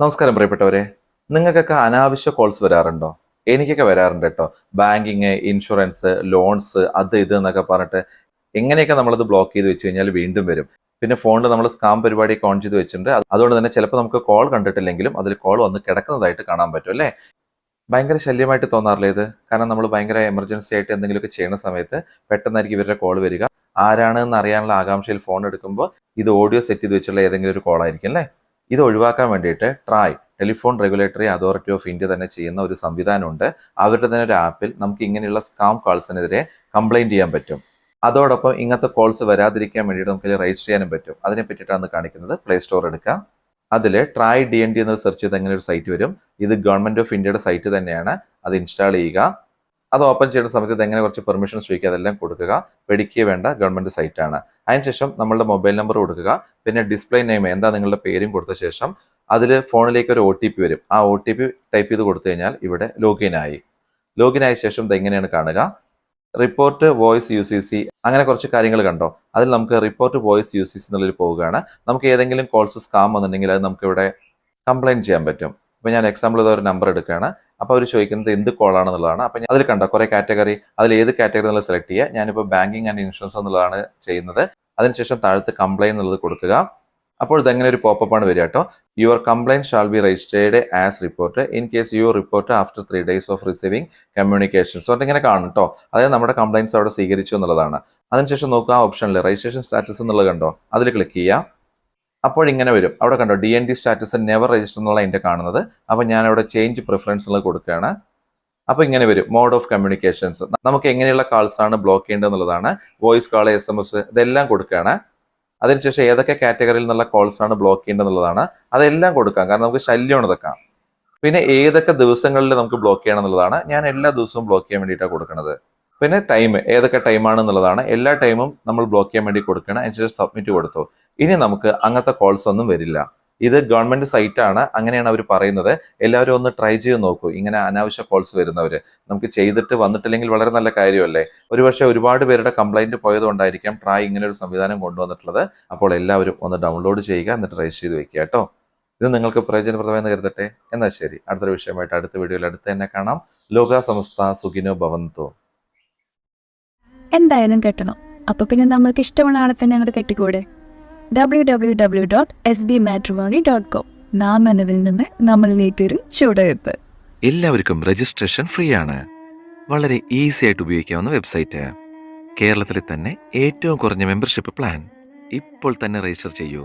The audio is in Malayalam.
നമസ്കാരം പ്രിയപ്പെട്ടവരെ. നിങ്ങൾക്കൊക്കെ അനാവശ്യ കോൾസ് വരാറുണ്ടോ? എനിക്കൊക്കെ വരാറുണ്ട് കേട്ടോ. ബാങ്കിങ് ഇൻഷുറൻസ് ലോൺസ് അത് ഇത് എന്നൊക്കെ പറഞ്ഞിട്ട് എങ്ങനെയൊക്കെ നമ്മളത് ബ്ലോക്ക് ചെയ്ത് വെച്ച് കഴിഞ്ഞാൽ വീണ്ടും വരും. പിന്നെ ഫോണിൽ നമ്മൾ സ്കാം പരിപാടി ഓൺ ചെയ്ത് വെച്ചിട്ടുണ്ട്. അതുകൊണ്ട് തന്നെ ചിലപ്പോൾ നമുക്ക് കോൾ കണ്ടിട്ടില്ലെങ്കിലും അതിൽ കോൾ വന്ന് കിടക്കുന്നതായിട്ട് കാണാൻ പറ്റും അല്ലേ? ഭയങ്കര ശല്യമായിട്ട് തോന്നാറില്ലേ ഇത്? കാരണം നമ്മൾ ഭയങ്കര എമർജൻസി ആയിട്ട് എന്തെങ്കിലുമൊക്കെ ചെയ്യുന്ന സമയത്ത് പെട്ടെന്നായിരിക്കും ഇവരുടെ കോൾ വരിക. ആരാണെന്ന് അറിയാനുള്ള ആകാംക്ഷയിൽ ഫോൺ എടുക്കുമ്പോൾ ഇത് ഓഡിയോ സെറ്റ് ചെയ്ത് വെച്ചുള്ള ഏതെങ്കിലും ഒരു കോൾ ആയിരിക്കും അല്ലേ? ഇത് ഒഴിവാക്കാൻ വേണ്ടിയിട്ട് TRAI telephone regulatory authority of India തന്നെ ചെയ്യുന്ന ഒരു സംവിധാനമുണ്ട്. അവരുടെ തന്നെ ഒരു ആപ്പിൽ നമുക്ക് ഇങ്ങനെയുള്ള സ്കാം കോൾസിനെതിരെ കംപ്ലൈന്റ് ചെയ്യാൻ പറ്റും. അതോടൊപ്പം ഇങ്ങനത്തെ കോൾസ് വരാതിരിക്കാൻ വേണ്ടിയിട്ട് നമുക്ക് രജിസ്റ്റർ ചെയ്യാനും പറ്റും. അതിനെ പറ്റിയിട്ടാണ് കാണിക്കുന്നത്. പ്ലേ സ്റ്റോർ എടുക്കുക അതിൽ ട്രായ് ഡി എൻ ഡി എന്ന് സെർച്ച് ചെയ്ത് അങ്ങനെ ഒരു സൈറ്റ് വരും. ഇത് ഗവൺമെന്റ് ഓഫ് ഇന്ത്യയുടെ സൈറ്റ് തന്നെയാണ്. അത് ഇൻസ്റ്റാൾ ചെയ്യുക. അത് ഓപ്പൺ ചെയ്യുന്ന സമയത്ത് ഇതെങ്ങനെ കുറച്ച് പെർമിഷൻസ് ചോദിക്കുക അതെല്ലാം കൊടുക്കുക. പേടിക്കുക വേണ്ട ഗവൺമെന്റ് സൈറ്റ് ആണ്. അതിനുശേഷം നമ്മളുടെ മൊബൈൽ നമ്പർ കൊടുക്കുക. പിന്നെ ഡിസ്പ്ലേ നെയിം എന്താ നിങ്ങളുടെ പേരും കൊടുത്ത ശേഷം അതിൽ ഫോണിലേക്ക് ഒരു ഒ വരും. ആ ഒ ടൈപ്പ് ചെയ്ത് കൊടുത്തു കഴിഞ്ഞാൽ ഇവിടെ ലോഗിൻ ആയി. ലോഗിൻ ആയ ശേഷം ഇതെങ്ങനെയാണ് കാണുക? Report voice U C C അങ്ങനെ കുറച്ച് കാര്യങ്ങൾ കണ്ടോ? അതിൽ നമുക്ക് report voice U C C എന്നുള്ളതിൽ പോവുകയാണ്. നമുക്ക് ഏതെങ്കിലും കോൾസ് സ്കാം വന്നിട്ടുണ്ടെങ്കിൽ അത് നമുക്ക് ഇവിടെ കംപ്ലൈന്റ് ചെയ്യാൻ പറ്റും. ഇപ്പൊ ഞാൻ എക്സാമ്പിൾ ഇതാ ഒരു നമ്പർ എടുക്കുകയാണ്. അപ്പോൾ അവർ ചോദിക്കുന്നത് എന്ത് കോളാണെന്നുള്ളതാണ് അപ്പോൾ ഞാൻ അതിൽ കണ്ട കുറേ കാറ്റഗറി അതിൽ ഏത് കാറ്റഗറി എന്നുള്ളത് സെലക്ട് ചെയ്യുക. ഞാനിപ്പോൾ ബാങ്കിങ് ആൻഡ് ഇൻഷുറൻസ് എന്നുള്ളതാണ് ചെയ്യുന്നത്. അതിനുശേഷം താഴത്ത് കംപ്ലൈൻ എന്നുള്ളത് കൊടുക്കുക. അപ്പോൾ ഇതെങ്ങനെ ഒരു പോപ്പപ്പ് ആണ് വരിക കേട്ടോ. Your complaint shall be registered as report in case your report after three days of receiving communications അതുകൊണ്ട് ഇങ്ങനെ കാണും കേട്ടോ. അതായത് നമ്മുടെ കംപ്ലൈന്റ്സ് അവിടെ സ്വീകരിച്ചു എന്നുള്ളതാണ്. അതിനുശേഷം നോക്കുക ആ ഓപ്ഷനിൽ രജിസ്ട്രേഷൻ സ്റ്റാറ്റസ് എന്നുള്ളത് കണ്ടോ? അതിൽ ക്ലിക്ക് ചെയ്യുക. അപ്പോൾ ഇങ്ങനെ വരും. അവിടെ കണ്ടോ D N D status never register എന്നുള്ള എന്റെ കാണുന്നത്. അപ്പോൾ ഞാൻ അവിടെ ചേഞ്ച് പ്രിഫറൻസ് എന്നുള്ളത് കൊടുക്കുകയാണ്. അപ്പോൾ ഇങ്ങനെ വരും. മോഡ് ഓഫ് കമ്മ്യൂണിക്കേഷൻസ് നമുക്ക് എങ്ങനെയുള്ള കാൾസ് ആണ് ബ്ലോക്ക് ചെയ്യേണ്ടത് എന്നുള്ളതാണ്. Voice call S M S ഇതെല്ലാം കൊടുക്കുകയാണ്. അതിനുശേഷം ഏതൊക്കെ കാറ്റഗറിയിൽ നിന്നുള്ള കോൾസ് ആണ് ബ്ലോക്ക് ചെയ്യേണ്ടത് എന്നുള്ളതാണ്. അതെല്ലാം കൊടുക്കാം. കാരണം നമുക്ക് ശല്യമാണ് ഇതൊക്കെ. പിന്നെ ഏതൊക്കെ ദിവസങ്ങളിൽ നമുക്ക് ബ്ലോക്ക് ചെയ്യണം എന്നുള്ളതാണ്. ഞാൻ എല്ലാ ദിവസവും ബ്ലോക്ക് ചെയ്യാൻ വേണ്ടിയിട്ടാണ് കൊടുക്കുന്നത്. പിന്നെ ടൈം ഏതൊക്കെ ടൈമാണ് എന്നുള്ളതാണ് എല്ലാ ടൈമും നമ്മൾ ബ്ലോക്ക് ചെയ്യാൻ വേണ്ടി കൊടുക്കണം അതിനുശേഷം സബ്മിറ്റ് കൊടുത്തു. ഇനി നമുക്ക് അങ്ങനത്തെ കോൾസ് ഒന്നും വരില്ല. ഇത് ഗവൺമെന്റ് സൈറ്റ് ആണ് അങ്ങനെയാണ് അവർ പറയുന്നത്. എല്ലാവരും ഒന്ന് ട്രൈ ചെയ്ത് നോക്കൂ. ഇങ്ങനെ അനാവശ്യ കോൾസ് വരുന്നവർ നമുക്ക് ചെയ്തിട്ട് വന്നിട്ടില്ലെങ്കിൽ വളരെ നല്ല കാര്യമല്ലേ? ഒരുപക്ഷെ ഒരുപാട് പേരുടെ കംപ്ലൈന്റ് പോയതുകൊണ്ടായിരിക്കാം ട്രൈ ഇങ്ങനെ ഒരു സംവിധാനം കൊണ്ടുവന്നിട്ടുള്ളത്. അപ്പോൾ എല്ലാവരും ഒന്ന് ഡൗൺലോഡ് ചെയ്യുക എന്നിട്ട് രജിസ്റ്റർ ചെയ്ത് വെക്കുക കേട്ടോ. ഇത് നിങ്ങൾക്ക് പ്രയോജനപ്രദമെന്ന് കരുതട്ടെ? എന്നാൽ ശരി. അടുത്തൊരു വിഷയമായിട്ട് അടുത്ത വീഡിയോയിൽ അടുത്ത് തന്നെ കാണാം. ലോക സമസ്ത സുഖിനോ ഭവന്തോ. എന്തായാലും കെട്ടണം. അപ്പൊ പിന്നെ നമ്മൾക്ക് ഇഷ്ടമുള്ള ആളെ തന്നെ അങ്ങോട്ട് കെട്ടിക്കൂടെ? W W W dot S B matrimony dot com നാം എന്നതിൽ നിന്ന് നമ്മളിലേക്കൊരു ചുവടുവെപ്പ് എല്ലാവർക്കും രജിസ്ട്രേഷൻ ഫ്രീ ആണ്. വളരെ ഈസി ആയിട്ട് ഉപയോഗിക്കാവുന്ന വെബ്സൈറ്റ് കേരളത്തിലെ തന്നെ ഏറ്റവും കുറഞ്ഞ മെമ്പർഷിപ്പ് പ്ലാൻ ഇപ്പോൾ തന്നെ രജിസ്റ്റർ ചെയ്യൂ.